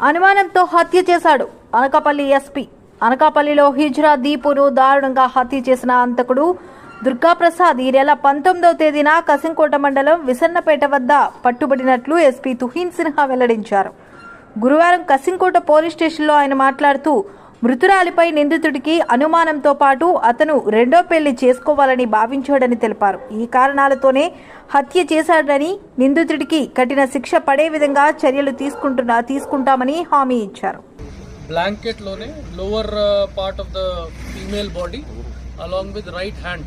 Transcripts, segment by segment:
అనుమానంతో హత్య చేశాడు అనకాపల్లి ఎస్పీ. అనకాపల్లిలో హిజ్రా దీపును దారుణంగా హత్య చేసిన అంతకుడు దుర్గాప్రసాద్ ఈ నెల పంతొమ్మిదవ తేదీన కసింకోట మండలం విసన్నపేట వద్ద పట్టుబడినట్లు ఎస్పీ తుహీన్ సిన్హా వెల్లడించారు. గురువారం కసింకోట పోలీస్ స్టేషన్లో ఆయన మాట్లాడుతూ మృతురాలిపై నిందితుడికి అనుమానంతో పాటు అతను రెండో పెళ్ళి చేసుకోవాలని భావించాడని తెలిపారు. ఈ కారణాలతోనే హత్య చేశాడని నిందితుడికి కఠిన శిక్ష పడే విధంగా చర్యలు తీసుకుంటున్నా తీసుకుంటామని హామీ ఇచ్చారు. బ్లాంకెట్లోనే lower part of the female body along with right hand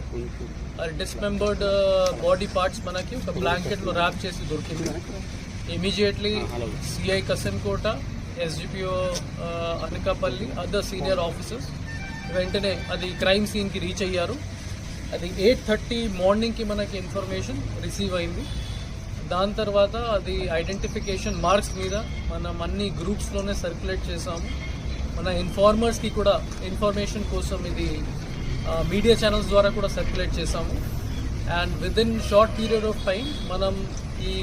dismembered body parts మనకి ఒక బ్లాంకెట్లో ర్యాప్ చేసి దొరికింది. Immediately CI Kasimkota SDPO Anakapalli other senior officers వెంటనే అది క్రైమ్ సీన్కి రీచ్ అయ్యారు. అది ఎయిట్ థర్టీ మార్నింగ్కి మనకి ఇన్ఫర్మేషన్ రిసీవ్ అయింది. దాని తర్వాత అది ఐడెంటిఫికేషన్ మార్క్స్ మీద మనం అన్ని గ్రూప్స్లోనే సర్క్యులేట్ చేసాము మన ఇన్ఫార్మర్స్కి కూడా ఇన్ఫర్మేషన్ కోసం ఇది మీడియా ఛానల్స్ ద్వారా కూడా సర్క్యులేట్ చేసాము and with in short period of time మనం ఈ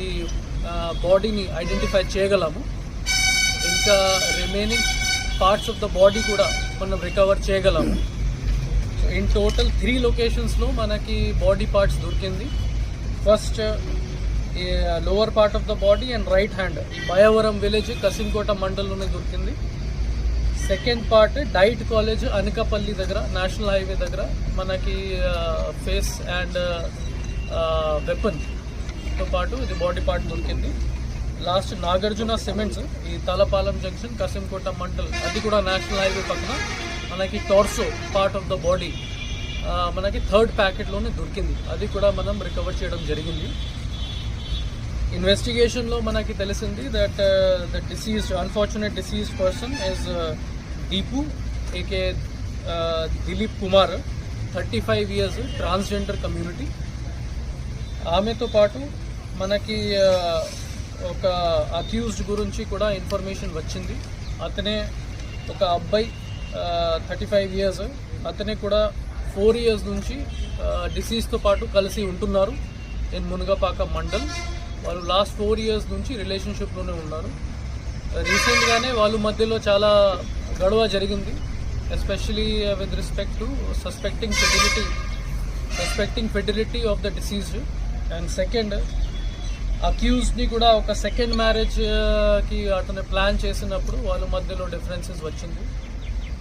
బాడీని ఐడెంటిఫై చేయగలము. ఇంకా remaining parts of the body కూడా మనం రికవర్ చేయగలము సో ఇన్ టోటల్ త్రీ లొకేషన్స్లో మనకి బాడీ పార్ట్స్ దొరికింది. First lower part of the body and right hand Bayavaram village Kasimkota మండలంలోనే దొరికింది. Second part diet college Anakapalli దగ్గర నేషనల్ హైవే దగ్గర మనకి ఫేస్ అండ్ వెపన్తో పాటు ఇది బాడీ పార్ట్ దొరికింది. లాస్ట్ నాగార్జున సిమెంట్స్ ఈ తలపాలెం జంక్షన్ కసింకోట మండల్ అది కూడా నేషనల్ హైవే పక్కన. మనకి torso part of the body మనకి థర్డ్ ప్యాకెట్లోనే దొరికింది. అది కూడా మనం రికవర్ చేయడం జరిగింది. ఇన్వెస్టిగేషన్లో మనకి తెలిసింది that the deceased unfortunate deceased person is Deepu AK Dilip Kumar thirty five years transgender community ఆమెతో పాటు మనకి ఒక అక్యూజ్డ్ గురించి కూడా ఇన్ఫర్మేషన్ వచ్చింది. అతనే ఒక అబ్బాయి థర్టీ ఫైవ్ ఇయర్స్. అతనే కూడా ఫోర్ ఇయర్స్ నుంచి డిసీజ్తో పాటు కలిసి ఉంటున్నారు ఇన్ మునగపాక మండల్. వాళ్ళు లాస్ట్ ఫోర్ ఇయర్స్ నుంచి రిలేషన్షిప్లోనే ఉన్నారు. రీసెంట్గానే వాళ్ళ మధ్యలో చాలా గొడవ జరిగింది. Especially with respect to suspecting fidelity suspecting fidelity of the deceased and second అక్యూజ్ని కూడా ఒక సెకండ్ మ్యారేజ్కి అతను ప్లాన్ చేసినప్పుడు వాళ్ళ మధ్యలో డిఫరెన్సెస్ వచ్చింది.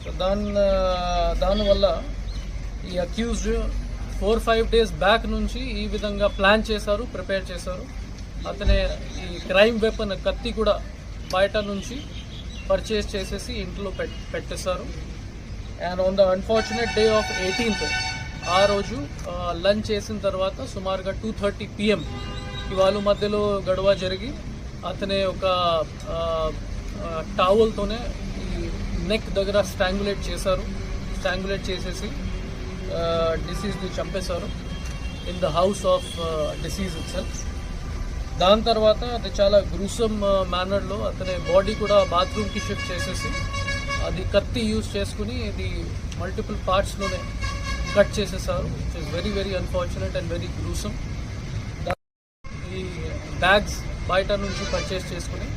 సో దాని దానివల్ల ఈ accused four five days back నుంచి ఈ విధంగా ప్లాన్ చేశారు ప్రిపేర్ చేశారు. అతనే ఈ క్రైమ్ వెపన్ కత్తి కూడా బయట నుంచి పర్చేస్ చేసేసి ఇంట్లో పెట్ పెట్టేశారు. And on the unfortunate day of eighteenth ఆ రోజు లంచ్ చేసిన తర్వాత సుమారుగా టూ థర్టీ పిఎం ఇవాళ మధ్యలో గొడవ జరిగి అతనే ఒక టావల్తోనే ఈ నెక్ దగ్గర స్ట్రాంగులేట్ చేశారు. స్ట్రాంగులేట్ చేసేసి డిసీజ్ని చంపేశారు. In the house of deceased itself దాని తర్వాత అది చాలా గ్రూసమ్ మేనర్లో అతని బాడీ కూడా బాత్రూమ్కి షిఫ్ట్ చేసేసి అది కత్తి యూజ్ చేసుకుని ఇది మల్టిపుల్ పార్ట్స్లోనే కట్ చేసేసారు it is very very unfortunate and very gruesome bags బయట నుంచి పర్చేస్ చేసుకుని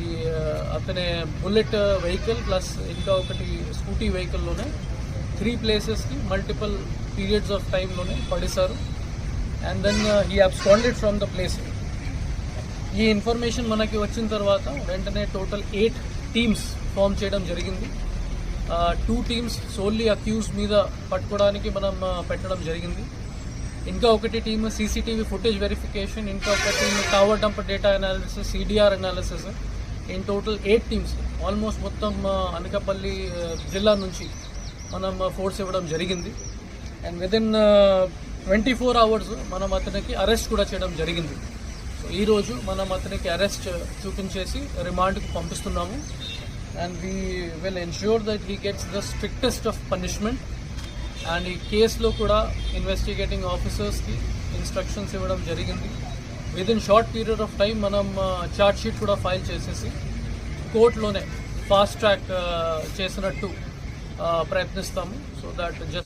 ఈ అతనే బుల్లెట్ వెహికల్ ప్లస్ ఇంకా ఒకటి స్కూటీ వెహికల్లోనే త్రీ ప్లేసెస్కి మల్టిపుల్ పీరియడ్స్ ఆఫ్ టైంలోనే పడేశారు. And then he absconded from the place ఈ ఇన్ఫర్మేషన్ మనకి వచ్చిన తర్వాత వెంటనే టోటల్ ఎయిట్ టీమ్స్ ఫామ్ చేయడం జరిగింది. టూ టీమ్స్ సోల్లీ అక్యూజ్ మీద పట్టుకోవడానికి మనం పెట్టడం జరిగింది. ఇంకా ఒకటి టీమ్ సీసీటీవీ ఫుటేజ్ వెరిఫికేషన్ ఇంకా ఒక team tower dump data analysis CDR analysis in total eight teams almost మొత్తం అనకాపల్లి జిల్లా నుంచి మనం ఫోర్స్ ఇవ్వడం జరిగింది. And within twenty four hours మనం అతనికి అరెస్ట్ కూడా చేయడం జరిగింది. సో ఈరోజు మనం అతనికి అరెస్ట్ చూపించేసి రిమాండ్కి పంపిస్తున్నాము. And we will ensure that we gets the strictest of punishment and ఈ కేసులో కూడా ఇన్వెస్టిగేటింగ్ ఆఫీసర్స్కి ఇన్స్ట్రక్షన్స్ ఇవ్వడం జరిగింది. With in short period of time మనం చార్ట్ షీట్ కూడా ఫైల్ చేసేసి కోర్టులోనే ఫాస్ట్ ట్రాక్ చేసినట్టు ప్రయత్నిస్తాము. So that just